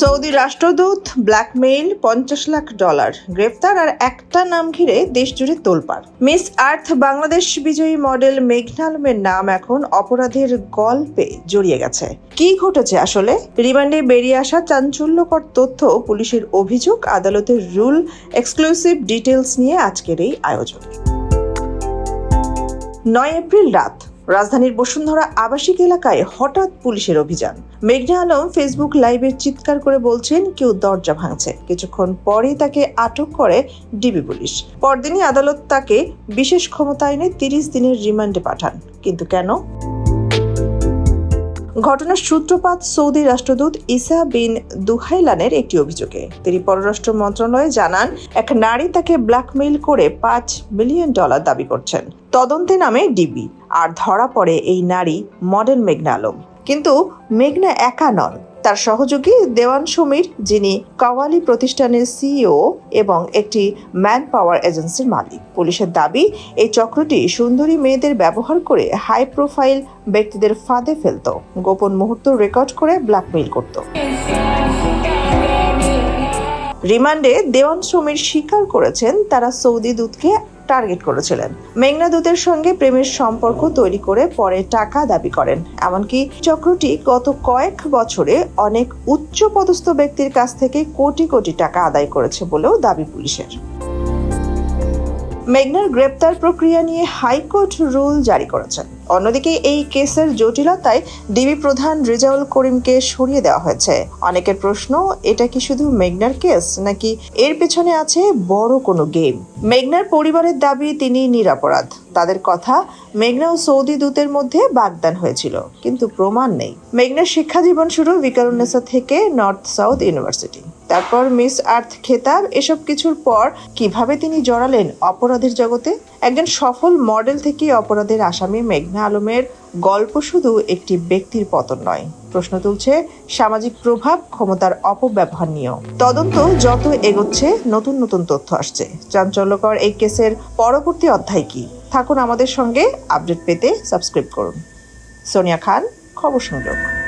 Saudi রাষ্ট্রদূত blackmail পঞ্চাশ lakh dollar, গ্রেফতার আর একটা নাম ঘিরে দেশ জুড়ে তোলপাড়। মিস আর্থ বাংলাদেশ বিজয়ী মডেল মেঘনালমের নাম এখন অপরাধের গল্পে জড়িয়ে গেছে। কি ঘটেছে আসলে? রিমান্ডে বেরিয়ে আসা চাঞ্চল্যকর তথ্য, পুলিশের অভিযোগ, আদালতের রুল, এক্সক্লুসিভ ডিটেলস নিয়ে আজকের এই আয়োজন। নয় এপ্রিল রাত রাজধানীর বসুন্ধরা আবাসিক এলাকায় হঠাৎ পুলিশের অভিযান। মেঘনা আলম ফেসবুক লাইভের চিৎকার করে বলছেন, কেউ দরজা ভাঙছে। কিছুক্ষণ পরেই তাকে আটক করে ডিবি পুলিশ। পরদিনই আদালত তাকে বিশেষ ক্ষমতা আইনে তিরিশ দিনের রিমান্ডে পাঠান। কিন্তু কেন? ঘটনার সূত্রপাত সৌদি রাষ্ট্রদূত ইসা বিন দুহাইলানের একটি অভিযোগে। তিনি পররাষ্ট্র মন্ত্রণালয়ে জানান, এক নারী তাকে ব্ল্যাকমেইল করে পাঁচ মিলিয়ন ডলার দাবি করছেন। তদন্তে নামে ডিবি, আর ধরা পড়ে এই নারী মডেল মেঘনা আলম। কিন্তু মেঘনা একা নন তার সহযোগী দেওয়ান সমীর, যিনি কাওয়ালি প্রতিষ্ঠানের সিইও এবং একটি ম্যান পাওয়ার এজেন্সির মালিক। পুলিশের দাবি, এই চক্রটি সুন্দরী মেয়েদের ব্যবহার করে হাই প্রোফাইল ব্যক্তিদের ফাঁদে ফেলত। গোপন মুহূর্ত রেকর্ড করে ব্ল্যাকমেইল করত। রিমান্ডে দেওয়ান সমীর স্বীকার করেছেন, তারা সৌদি দূতকে টার্গেট করেছিলেন। মেঘনা দূতের সঙ্গে প্রেমের সম্পর্ক তৈরি করে পরে টাকা দাবি করেন। এমনকি চক্রটি গত কয়েক বছরে অনেক উচ্চ পদস্থ ব্যক্তির কাছ থেকে কোটি কোটি টাকা আদায় করেছে বলেও দাবি পুলিশের। মেঘনার গ্রেপ্তার প্রক্রিয়া নিয়ে হাইকোর্ট রুল জারি করেছেন। অন্যদিকে এই কেসের জটিলতায় ডিবি প্রধান রেজাউল করিমকে সরিয়ে দেওয়া হয়েছে। অনেকের প্রশ্ন, এটা কি শুধু মেঘনার কেস নাকি এর পেছনে আছে বড় কোনো গেম? মেঘনার পরিবারের দাবি, তিনি নিরাপরাধ। তাদের কথা মেঘনা ও সৌদি দূতের মধ্যে বাগদান হয়েছিল, কিন্তু প্রমাণ নেই। মেঘনার শিক্ষা জীবন শুরু বিকারুন্নেসা থেকে নর্থ সাউথ ইউনিভার্সিটি। তারপর মিস আর্থ খেতাব, এসব কিছুর পর কীভাবে তিনি জড়ালেন অপরাধের জগতে? একজন সফল মডেল থেকে অপরাধের আসামি মেঘনা আলমের গল্প শুধু একটি ব্যক্তির পতন নয়। প্রশ্ন তুলছে, সামাজিক প্রভাব ক্ষমতার অপব্যবহার নিয়েও। তদন্ত যত এগোচ্ছে, নতুন নতুন তথ্য আসছে। চাঞ্চল্যকর এই কেসের পরবর্তী অধ্যায় কি? থাকুন আমাদের সঙ্গে, আপডেট পেতে সাবস্ক্রাইব করুন। সোনিয়া খান, খবর সংযোগ।